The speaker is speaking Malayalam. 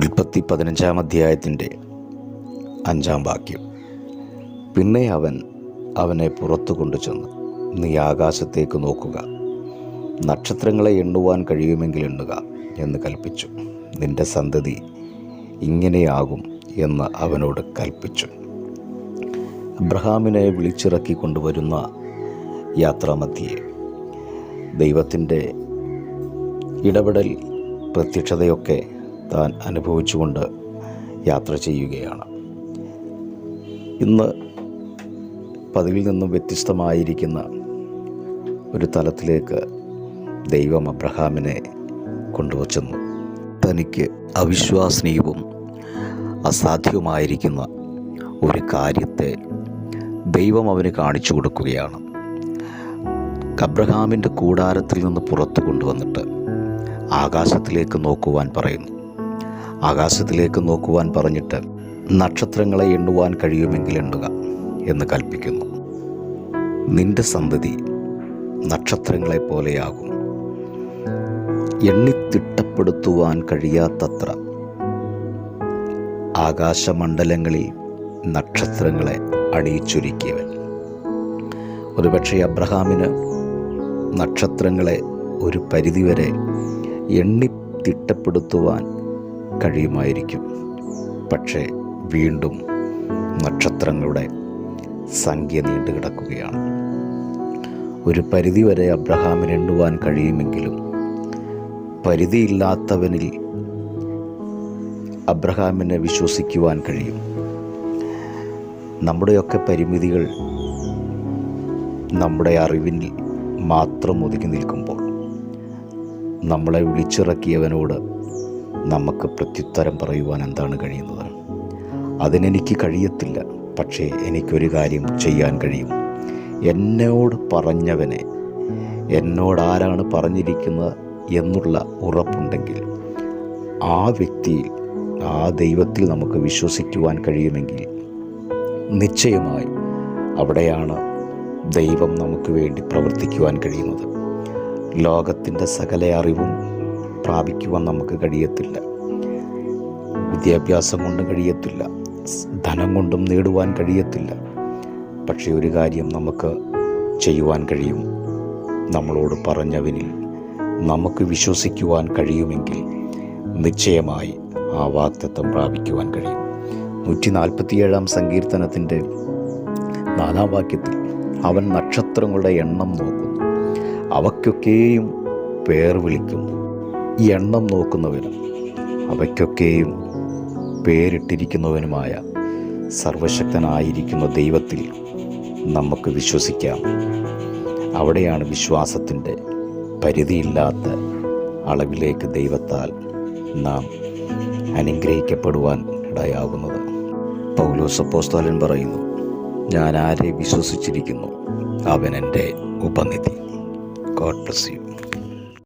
ഉൽപ്പത്തി പതിനഞ്ചാം അധ്യായത്തിന്റെ അഞ്ചാം വാക്യം. പിന്നെ അവൻ അവനെ പുറത്തു കൊണ്ടുചെന്ന്. നീ ആകാശത്തേക്ക് നോക്കുക. നക്ഷത്രങ്ങളെ എണ്ണുവാൻ കഴിയുമെങ്കിൽ എണ്ണുക എന്ന് കൽപ്പിച്ചു. നിന്റെ സന്തതി ഇങ്ങനെയാകും എന്ന് അവനോട് കൽപ്പിച്ചു. അബ്രഹാമിനെ വിളിച്ചിറക്കി കൊണ്ടുവരുന്ന യാത്രാമധ്യേ ദൈവത്തിന്റെ ഇടപെടൽ പ്രത്യക്ഷതയൊക്കെ താൻ അനുഭവിച്ചുകൊണ്ട് യാത്ര ചെയ്യുകയാണ്. ഇന്ന് പതിവിൽ നിന്നും വ്യത്യസ്തമായിരിക്കുന്ന ഒരു തലത്തിലേക്ക് ദൈവം അബ്രഹാമിനെ കൊണ്ടുവച്ചെന്നു. തനിക്ക് അവിശ്വാസനീയവും അസാധ്യവുമായിരിക്കുന്ന ഒരു കാര്യത്തെ ദൈവം അവന് കാണിച്ചു കൊടുക്കുകയാണ്. അബ്രഹാമിന്റെ കൂടാരത്തിൽ നിന്ന് പുറത്തു കൊണ്ടുവന്നിട്ട് ആകാശത്തിലേക്ക് നോക്കുവാൻ പറയുന്നു. ആകാശത്തിലേക്ക് നോക്കുവാൻ പറഞ്ഞിട്ട് നക്ഷത്രങ്ങളെ എണ്ണുവാൻ കഴിയുമെങ്കിൽ എണ്ണുക എന്ന് കൽപ്പിക്കുന്നു. നിന്റെ സന്തതി നക്ഷത്രങ്ങളെ പോലെയാകും. എണ്ണിത്തിട്ടപ്പെടുത്തുവാൻ കഴിയാത്തത്ര ആകാശമണ്ഡലങ്ങളിൽ നക്ഷത്രങ്ങളെ അണിയിച്ചൊരുക്കിയവൻ. ഒരുപക്ഷെ അബ്രഹാമിന് നക്ഷത്രങ്ങളെ ഒരു പരിധിവരെ എണ്ണിത്തിട്ടപ്പെടുത്തുവാൻ കഴിയുമായിരിക്കും. പക്ഷേ വീണ്ടും നക്ഷത്രങ്ങളുടെ സംഖ്യ നീണ്ടു കിടക്കുകയാണ്. ഒരു പരിധിവരെ അബ്രഹാമിന് എണ്ണുവാൻ കഴിയുമെങ്കിലും പരിധിയില്ലാത്തവനിൽ അബ്രഹാമിനെ വിശ്വസിക്കുവാൻ കഴിയും. നമ്മുടെയൊക്കെ പരിമിതികൾ നമ്മുടെ അറിവിൽ മാത്രം ഒതുങ്ങി നിൽക്കുമ്പോൾ നമ്മളെ വിളിച്ചിറക്കിയവനോട് നമുക്ക് പ്രത്യുത്തരം പറയുവാൻ എന്താണ് കഴിയുന്നത്? അതിനെനിക്ക് കഴിയത്തില്ല പക്ഷേ എനിക്കൊരു കാര്യം ചെയ്യാൻ കഴിയും. എന്നോട് പറഞ്ഞവനെ എന്നോട് ആരാണ് പറഞ്ഞിരിക്കുന്നത് എന്നുള്ള ഉറപ്പുണ്ടെങ്കിൽ ആ വ്യക്തിയിൽ ആ ദൈവത്തിൽ നമുക്ക് വിശ്വസിക്കുവാൻ കഴിയുമെങ്കിൽ നിശ്ചയമായും അവിടെയാണ് ദൈവം നമുക്ക് വേണ്ടി പ്രവർത്തിക്കുവാൻ കഴിയുന്നത്. ലോകത്തിന്റെ സകല അറിവും പ്രാപിക്കുവാൻ നമുക്ക് കഴിയത്തില്ല. വിദ്യാഭ്യാസം കൊണ്ട് കഴിയത്തില്ല. ധനം കൊണ്ടും നേടുവാൻ കഴിയത്തില്ല. പക്ഷേ ഒരു കാര്യം നമുക്ക് ചെയ്യുവാൻ കഴിയും. നമ്മളോട് പറഞ്ഞവനിൽ നമുക്ക് വിശ്വസിക്കുവാൻ കഴിയുമെങ്കിൽ നിശ്ചയമായി ആ വാക്തത്വം പ്രാപിക്കുവാൻ കഴിയും. നൂറ്റി നാൽപ്പത്തിയേഴാം സങ്കീർത്തനത്തിന്റെ നാലാം വാക്യത്തിൽ അവൻ നക്ഷത്രങ്ങളുടെ എണ്ണം നോക്കുന്നു. അവയ്ക്കൊക്കെയും പേർ വിളിക്കുന്നു. എണ്ണം നോക്കുന്നവനും അവയ്ക്കൊക്കെയും പേരിട്ടിരിക്കുന്നവനുമായ സർവശക്തനായിരിക്കുന്ന ദൈവത്തിൽ നമുക്ക് വിശ്വസിക്കാം. അവിടെയാണ് വിശ്വാസത്തിന്റെ പരിധിയില്ലാത്ത അളവിലേക്ക് ദൈവത്താൽ നാം അനുഗ്രഹിക്കപ്പെടുവാൻ ഇടയാകുന്നത്. പൗലോസ് അപ്പോസ്തലൻ പറയുന്നു ഞാൻ ആരെ വിശ്വസിച്ചിരിക്കുന്നു? അവൻ എന്റെ ഉപനിധി. God bless you.